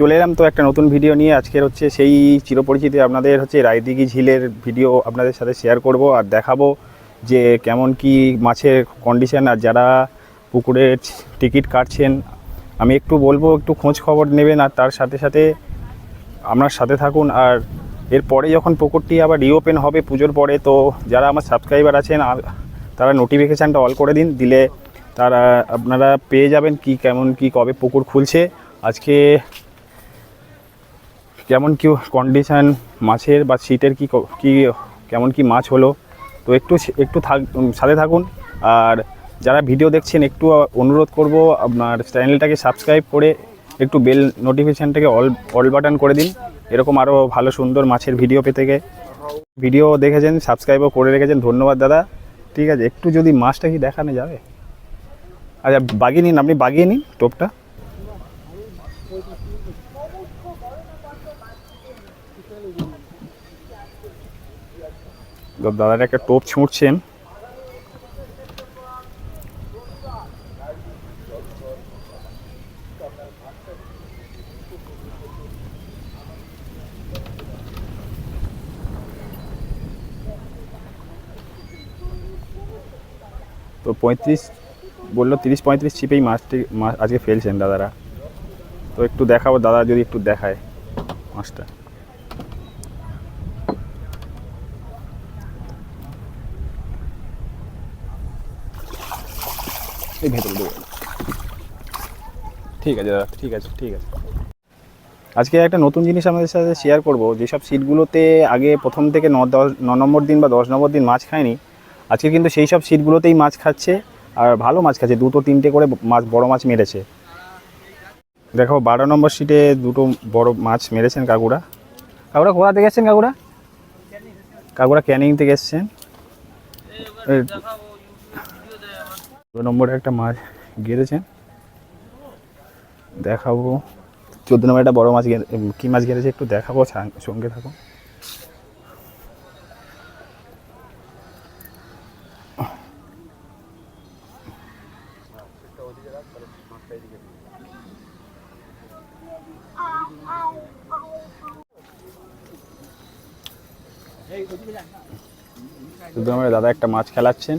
চলে এলাম তো একটা নতুন ভিডিও নিয়ে। আজকের হচ্ছে সেই চিরপরিচিতি আপনাদের হচ্ছে রায়দিঘি ঝিলের ভিডিও আপনাদের সাথে শেয়ার করব আর দেখাবো যে কেমন কি মাছের কন্ডিশন আর যারা পুকুরের টিকিট কাটছেন, আমি একটু বলব, একটু খোঁজ খবর নেবেন আর তার সাথে সাথে আপনার সাথে থাকুন। আর এরপরে যখন পুকুরটি আবার রিওপেন হবে পুজোর পরে, তো যারা আমার সাবস্ক্রাইবার আছেন তারা নোটিফিকেশানটা অল করে দিন, দিলে তারা, আপনারা পেয়ে যাবেন কি, কেমন কি, কবে পুকুর খুলছে। আজকে কেমন কি কন্ডিশান মাছের বা সিটের কি ক- কেমন কি মাছ হলো? তো একটু একটু থাক সাথে থাকুন। আর যারা ভিডিও দেখছেন, একটু অনুরোধ করব, আপনার চ্যানেলটাকে সাবস্ক্রাইব করে একটু বেল নোটিফিকেশানটাকে অল অল বাটন করে দিন। এরকম আরও ভালো, সুন্দর মাছের ভিডিও পেতে গে ভিডিও দেখেছেন সাবস্ক্রাইবও করে রেখেছেন, ধন্যবাদ দাদা। ঠিক আছে, একটু যদি মাছটা কি দেখানো যাবে? আচ্ছা বাগিয়ে নিন, আপনি বাগিয়ে নিন টোপটা। দাদার একটা টোপ ছুঁড়ছেন। তো পঁয়ত্রিশ, বলল তিরিশ পঁয়ত্রিশ ছিপেই মাছটি মাছ আজকে ফেলছেন দাদারা। তো একটু দেখাবো, দাদা যদি একটু দেখায় মাছটা। এই ভেতরে ঢুকে গেল। ঠিক আছে দাদা, ঠিক আছে ঠিক আছে। আজকে একটা নতুন জিনিস আমাদের সাথে শেয়ার করব। যেসব সিটগুলোতে আগে প্রথম থেকে ন দশ, ন নম্বর দিন বা দশ নম্বর দিন মাছ খায়নি আজকে কিন্তু সেই সব সিটগুলোতেই মাছ খাচ্ছে আর ভালো মাছ খাচ্ছে। দুটো, তিনটে করে মাছ, বড় মাছ মেরেছে। দেখো, বারো নম্বর সিটে দুটো বড় মাছ মেরেছেন কাকুরা। কাকুরা কোথা থেকে এসছেন কাকুরা? কাকুরা ক্যানিং থেকে এসছেন। দু নম্বরে একটা মাছ গেড়েছেন দেখাবো। চোদ্দ নম্বরে একটা বড় মাছ কি মাছ গেড়েছে একটু দেখাবো সঙ্গে থাকো দাদা একটা মাছ খেলাচ্ছেন।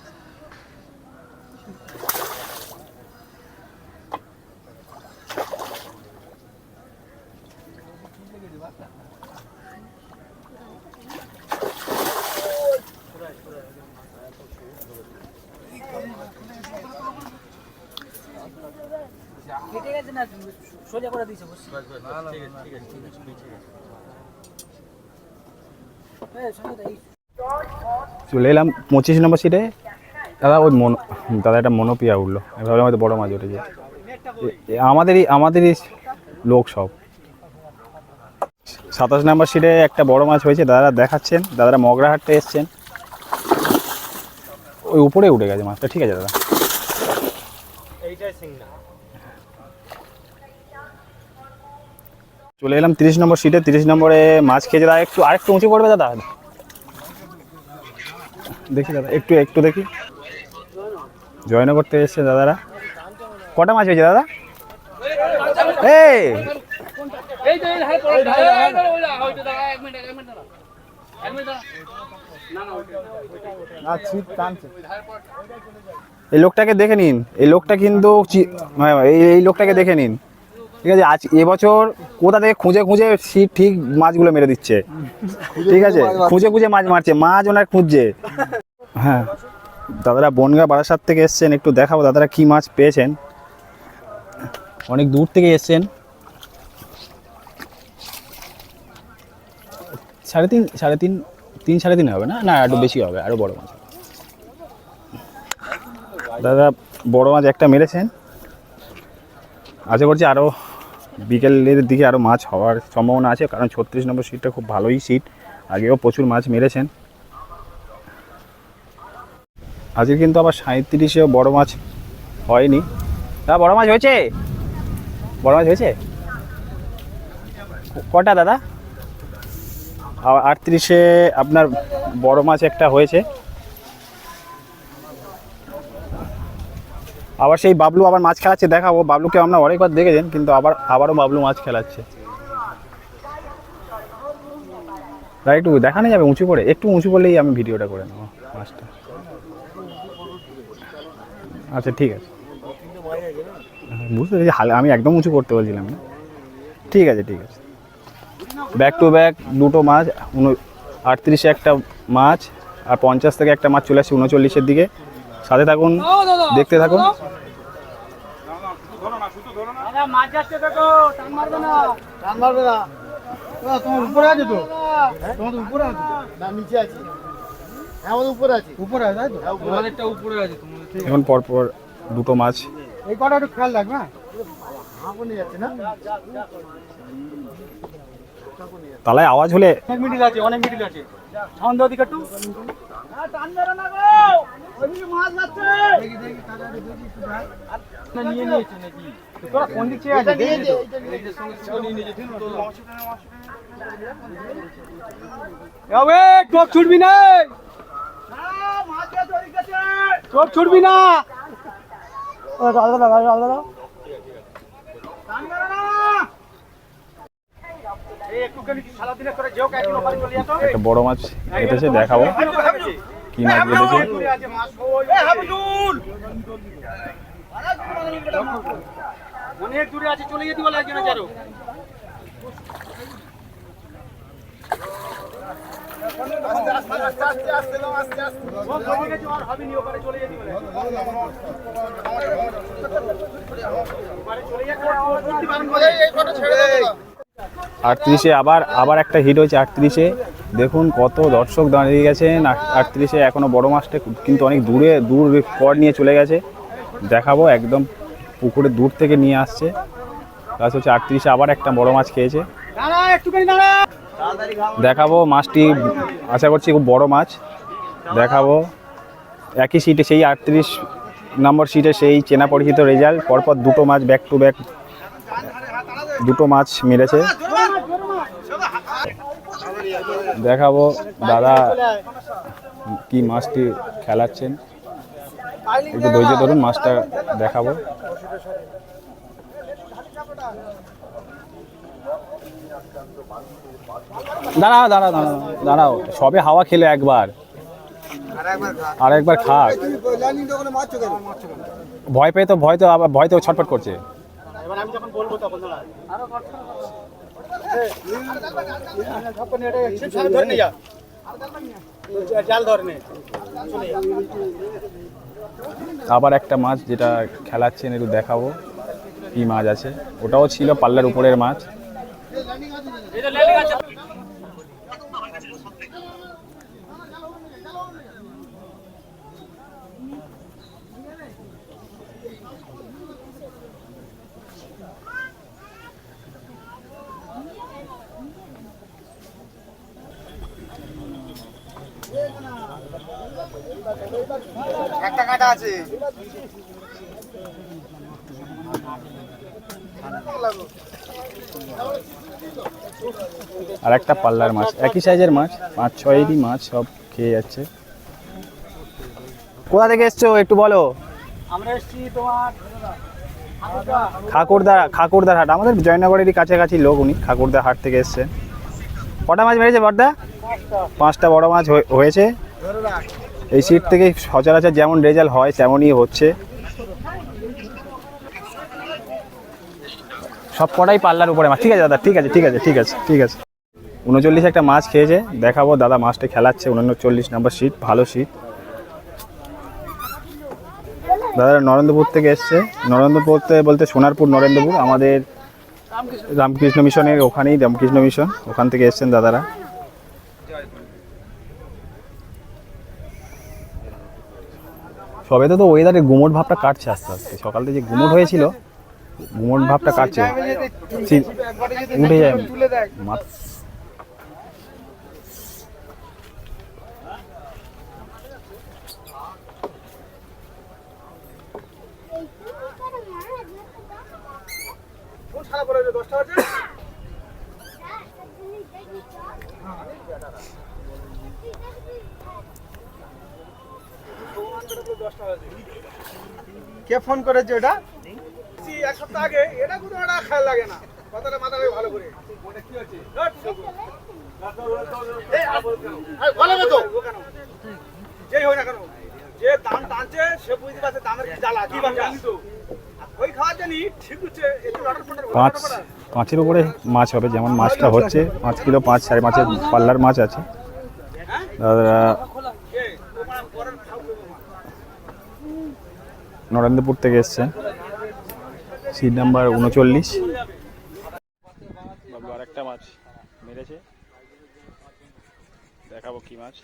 কেটে গেছে না সোজা করে দিয়েছে বসে এই, সঙ্গে তো এই। চলে এলাম পঁচিশ নম্বর সিটে দাদা ওই মন দাদা একটা মনোপিয়া উঠল। আমি ভাবলাম হয়তো বড় মাছ উঠেছে। আমাদেরই আমাদেরই লোক সব। সাতাশ নম্বর সিটে একটা বড় মাছ হয়েছে দাদারা দেখাচ্ছেন। দাদারা মগরাহাটে এসছেন। ওই উপরে উঠে গেছে মাছটা ঠিক আছে দাদা? চলে এলাম তিরিশ নম্বর সিটে তিরিশ নম্বরে মাছ খেয়েছে দাদা একটু আরেকটু উঁচু পড়বে দাদা? দেখি দাদা একটু একটু দেখি। জয়নগর থেকে এসছে দাদারা। কটা মাছ হয়েছে দাদা? এই! লোকটাকে দেখে নিন। এই লোকটা কিন্তু হ্যাঁ, এই লোকটাকে দেখে নিন। ঠিক আছে, আজ এবছর কোথা থেকে খুঁজে খুঁজে সিট ঠিক মাছগুলো মেরে দিচ্ছে। ঠিক আছে, খুঁজে খুঁজে মাছ মারছে, মাছ ওনার খুঁজছে। হ্যাঁ দাদারা বনগা বারাসাত থেকে এসছেন, একটু দেখাবো দাদারা কি মাছ পেয়েছেন। অনেক দূর থেকে এসছেন। সাড়ে তিন সাড়ে তিন তিন সাড়ে তিন হবে না? না একটু বেশি হবে আরও বড় মাছ দাদা, বড় মাছ একটা মেরেছেন। আশা করছি আরও বিকেলের দিকে আরও মাছ হওয়ার সম্ভাবনা আছে, কারণ ছত্রিশ নম্বর সিটটা খুব ভালোই সিট আগেও প্রচুর মাছ মেরেছেন। আজকে কিন্তু আবার সাঁত্রিশেও বড় মাছ হয়নি। তা বড় মাছ হয়েছে? বড় মাছ হয়েছে? কটা দাদা? আটত্রিশে আপনার বড় মাছ একটা হয়েছে। আবার সেই বাবলু আবার মাছ খেলাচ্ছে, দেখাবো। বাবলুকে আমরা অনেকবার দেখেছেন, কিন্তু আবার আবারও বাবলু মাছ খেলাচ্ছে। একটু দেখানো যাবে উঁচু করে? একটু উঁচু করলেই আমি ভিডিওটা করে নেব, মাছটা। আচ্ছা ঠিক আছে। বুঝতে পেরেছি, হাল আমি একদম উঁচু করতে বলছিলাম না। ঠিক আছে ঠিক আছে। ব্যাক টু ব্যাক দুটো মাছ, উন আটত্রিশে একটা মাছ, আর পঞ্চাশ থেকে একটা মাছ চলে আসছে উনচল্লিশের দিকে। সাথে থাকুন দেখতে থাকুন। টান মারবে না। না, তোমার উপরে আছে তোমার উপরে আছে তো? না নিচে আছে। হ্যাঁ উপরে আছে। উপরে আছে তাই তো? হ্যাঁ, উপরে আছে। এখন পরপর দুটো মাছ। এই কটা একটু খেয়াল রাখবে হ্যাঁ? না? তালায় আওয়াজ হলে অনেক মিডিল আছে অনেক মিডিল আছে। দাও দিকে একটু দেখি, দেখি, তাড়াতাড়ি দেখি, একটু দেখ। না, নিয়ে নিয়েছে নাকি? তোরা কোন দিক চেয়ে আছিস? দেখি তো। এবে, টোপ ছুটবি না টোপ ছুটবি না আলাদা আলাদা আলাদা। একটা বড় মাছ কেটেছে দেখাবো কি মাছ অনেক দূরে আছে চলে যেতে বলে একজন আরও আটত্রিশে আবার আবার একটা হিট হয়েছে আটত্রিশে। দেখুন কত দর্শক দাঁড়িয়ে গেছেন। আটত্রিশে এখনও বড় মাছটা কিন্তু অনেক দূরে, দূর পর নিয়ে চলে গেছে। দেখাবো একদম পুকুরে দূর থেকে নিয়ে আসছে। প্লাস হচ্ছে আটত্রিশে আবার একটা বড় মাছ খেয়েছে। দেখাবো মাছটি, আশা করছি খুব বড় মাছ। দেখাবো একই সিটে সেই আটত্রিশ নম্বর সিটে সেই চেনা পরিচিত রেজাল্ট পরপর দুটো মাছ ব্যাক টু ব্যাক দুটো মাছ মেরেছে। দেখাবো দাদা কি মাছটি খেলাচ্ছেন। একটু ধৈর্য ধরুন, মাছটা দেখাবো। দাঁড়াও দাঁড়াও দাঁড়াও দাঁড়াও। সবে হাওয়া খেলে একবার। আর একবার খাক। ভয় পেয়ে তো, ভয় তো ভয় তো ছটফট করছে। আবার একটা মাছ যেটা খেলাচ্ছেন একটু দেখাবো কি মাছ আছে। ওটাও ছিল পাল্লার উপরের মাছ। একটা আছে। আর একটা পাল্লার মাছ একই সাইজের মাছ পাঁচ ছয়েরই মাছ সব খেয়ে যাচ্ছে। কোথা থেকে এসছো একটু বলো? আমরা এসছি তোমার খাকুরদা খাকুরদার হাট। আমাদের জয়নগরেরই কাছাকাছি লোক উনি খাকুরদার হাট থেকে এসছে। কটা মাছ মেরেছে বর্দা? পাঁচটা বড় মাছ হয়ে- হয়েছে? এই সিট থেকে সচরাচর যেমন রেজাল্ট হয়, তেমনই হচ্ছে। সব কটাই পাল্লার উপরে মাছ। ঠিক আছে দাদা, ঠিক আছে ঠিক আছে ঠিক আছে ঠিক আছে। উনচল্লিশ একটা মাছ খেয়েছে, দেখাবো, দাদা মাছটা খেলাচ্ছে, উনচল্লিশ নাম্বার সিট ভালো সিট দাদা নরেন্দ্রপুর থেকে এসছে। নরেন্দ্রপুর বলতে সোনারপুর, নরেন্দ্রপুর, আমাদের রামকৃষ্ণ মিশনের ওখানেই, রামকৃষ্ণ মিশন, ওখান থেকে এসছেন দাদারা। সবে তো ওয়েদারে গুমোট ভাবটা কাটছে আস্তে আস্তে। সকাল যে গুমোট হয়েছিল, গুমোট ভাবটা কাটছে। উঠে যায় কোন সারা পড়ে দশটা আছে কে ফোন করেছে ওটা? এক সপ্তাহ আগে এটা কোনো একটা খেয়াল লাগে না। কথাটা মাথা ভালো করে। কি হচ্ছে বলে তো। যেই হয় না কেন যে দাম টানছে সে বুঝতে পারছে দামের কি জ্বালা কি বাচ্চা। ওই খাওয়ার জানি ঠিক হচ্ছে একটু লটার ফটার পাঁচ পাঁচের উপরে মাছ হবে যেমন মাছটা হচ্ছে পাঁচ কিলো পাঁচ সাড়ে পাঁচের পাল্লার মাছ আছে। দাদা নরেন্দ্রপুর থেকে এসছেন সিট নাম্বার উনচল্লিশ। আরেকটা মাছ মেরেছে। দেখাবো কি মাছ।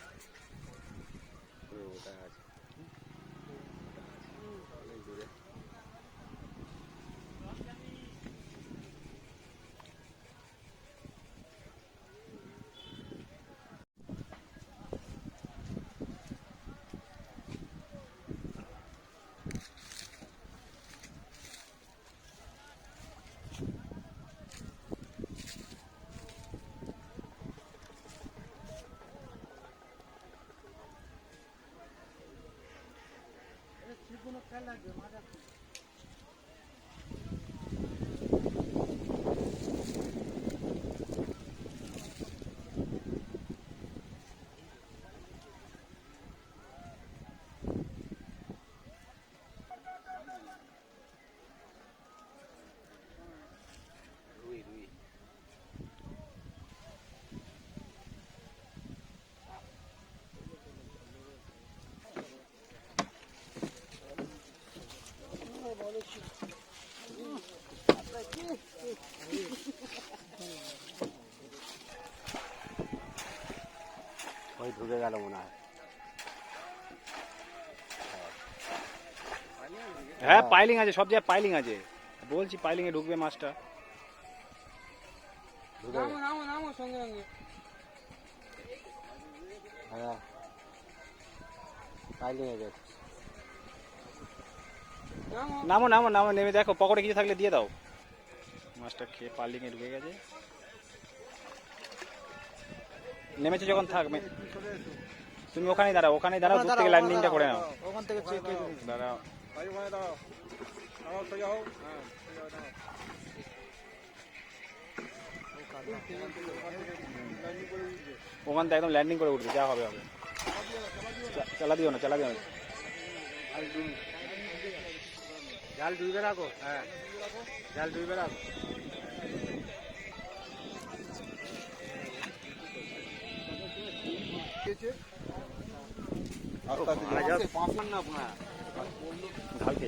ঢুকে গেল মনে হয়। হ্যাঁ পাইলিং আছে সব জায়গায় পাইলিং আছে। বলছি পাইলিং এ ঢুকবে মাছটা। হ্যাঁ। গেছে নামো। নামো নামো নেমে দেখো পকেটে কিছু থাকলে দিয়ে দাও। মাছটা খেয়ে পাইলিং এ ঢুকে গেছে। নেমেছে যখন থাকবে। তুমি ওখানেই দাঁড়াও ওখানেই দাঁড়াও দূর থেকে ল্যান্ডিংটা করে নাও। ওখান থেকে চেক করে দাঁড়াও। ওখান থেকে একদম ল্যান্ডিং করে উঠবে যা হবে হবে। চালা দিও না চালা দিও না। জাল ডুবে রাখো। হ্যাঁ জাল ডুবে রাখো। হয়েছে। আচ্ছা, আচ্ছা। ঢালকে